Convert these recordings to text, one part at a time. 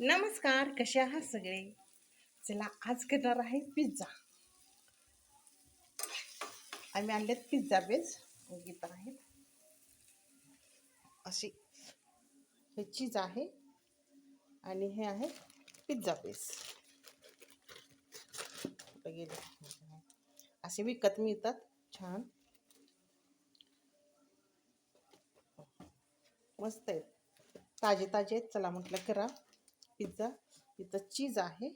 नमस्कार कसे आहात सगळे? चला आज करणार आहे पिझ्झा आम्ही आणलेत पिझ्झा बेस इथं आहेत. अशी हे चीज आहे आणि हे आहे पिझ्झा बेस असे विकत मिळतात. छान. मस्त आहेत. ताजे ताजे आहेत. चला म्हटलं करा. पिझ्झा इथं चीज आहे.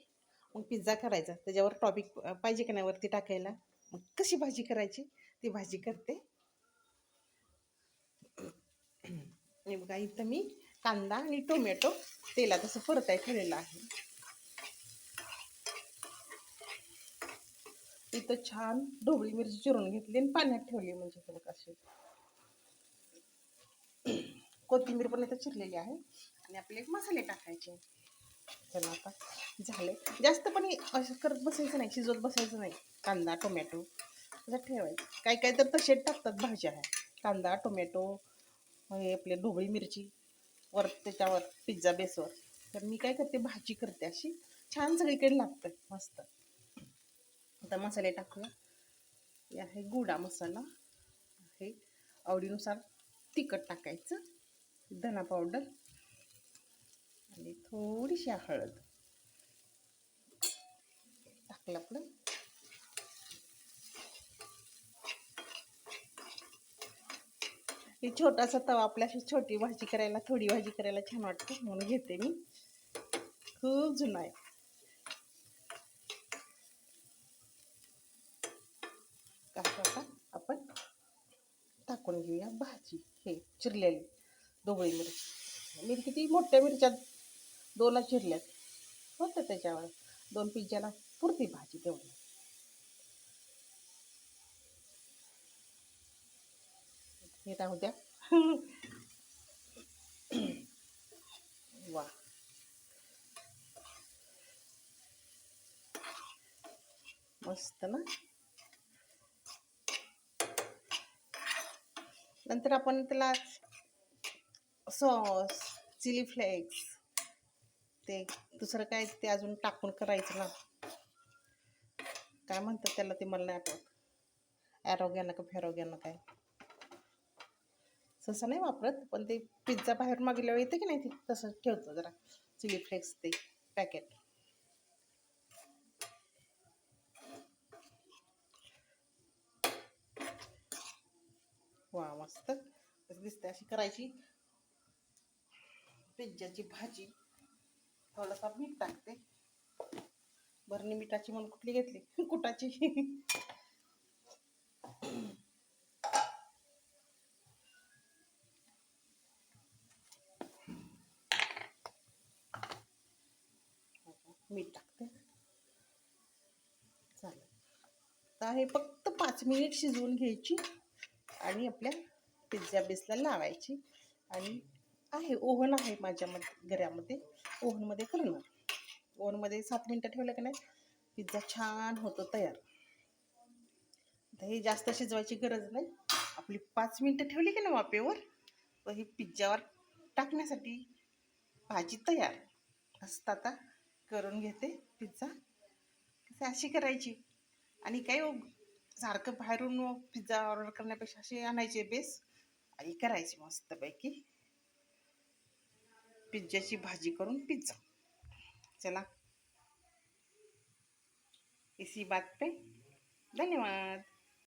मग पिझ्झा करायचा. त्याच्यावर टॉपिक पाहिजे का नाही वरती टाकायला? मग कशी भाजी करायची? ती भाजी करते. आणि बघा इथं मी कांदा आणि टोमॅटो तेलात असं परताय ठेवलेलं आहे. इथं छान ढोबळी मिरची चिरून घेतली आणि पाण्यात ठेवली म्हणजे हे बघा अशी. कोथिंबीर पण इथं चिरलेली आहे. आणि आपले मसाले टाकायचे. चला आता. झाले जास्त पण असं करत बसायचं नाही शिजवत बसायचं नाही. कांदा टोमॅटो असं ठेवायचं. काही काही तर तसेच टाकतात भाज्या. ह्या कांदा टोमॅटो हे आपले ढोबळी मिरची वर त्याच्यावर पिझ्झा बेसवर. तर मी काय करते भाजी करते अशी. छान सगळीकडे लागतं मस्त. आता मसाले टाकूया. हे आहे गुडा मसाला. हे आवडीनुसार तिखट टाकायचं. धना पावडर. आणि थोडीशी हळद. टाकलं आपलं हे छोटासा तवा आपल्याशी छोटी भाजी करायला थोडी भाजी करायला छान वाटते म्हणून घेते मी. खूप जुना आहे. कसं आपण टाकून घेऊया भाजी. हे चिरलेली डोबळी मिरची. मिरची किती मोठ्या मिरच्या दोनच चिरल्यात. होतं त्याच्यावर. दोन पिझ्झ्याला पुरती भाजी तेवढी. हे राहू द्या. वा. मस्त ना. नंतर आपण त्याला सॉस चिली फ्लेक्स ते दुसरं काय ते अजून टाकून करायचं ना. काय म्हणतात त्याला ते मला नाही आठवत. ॲरोग्यानं का फेरोग्यानं काय. तसं नाही वापरत पण ते पिझ्झा बाहेर मागल्यावर येतं की नाही ते? तसं ठेवतो जरा. चिली फ्लेक्स ते पॅकेट वा मस्त. दिसते अशी करायची. पिझ्झाची भाजी. थोडासा मीठ टाकते. भरणी मिठाची म्हणून कुठली घेतली? कुटाची. मीठ टाकते. चालेल. तर हे फक्त पाच मिनिट शिजवून घ्यायची आणि आपल्या पिझ्झा बेसला लावायची आणि आहे ओव्हन आहे माझ्या घरामध्ये. ओव्हनमध्ये करणार. ओव्हनमध्ये सात मिनटं ठेवलं की नाही? पिझ्झा छान होतो तयार. तर हे जास्त शिजवायची गरज नाही. आपली पाच मिनटं ठेवली की ना वाफेवर? तर हे पिझ्झावर टाकण्यासाठी भाजी तयार. असतं आता करून घेते पिझ्झा. कसं अशी करायची? आणि काय हो, सारखं बाहेरून पिझ्झा ऑर्डर करण्यापेक्षा असे आणायचे बेस. आणि करायची मस्तपैकी. पिझ्झाची भाजी करून पिझ्झा. चला. इसी बात पे धन्यवाद.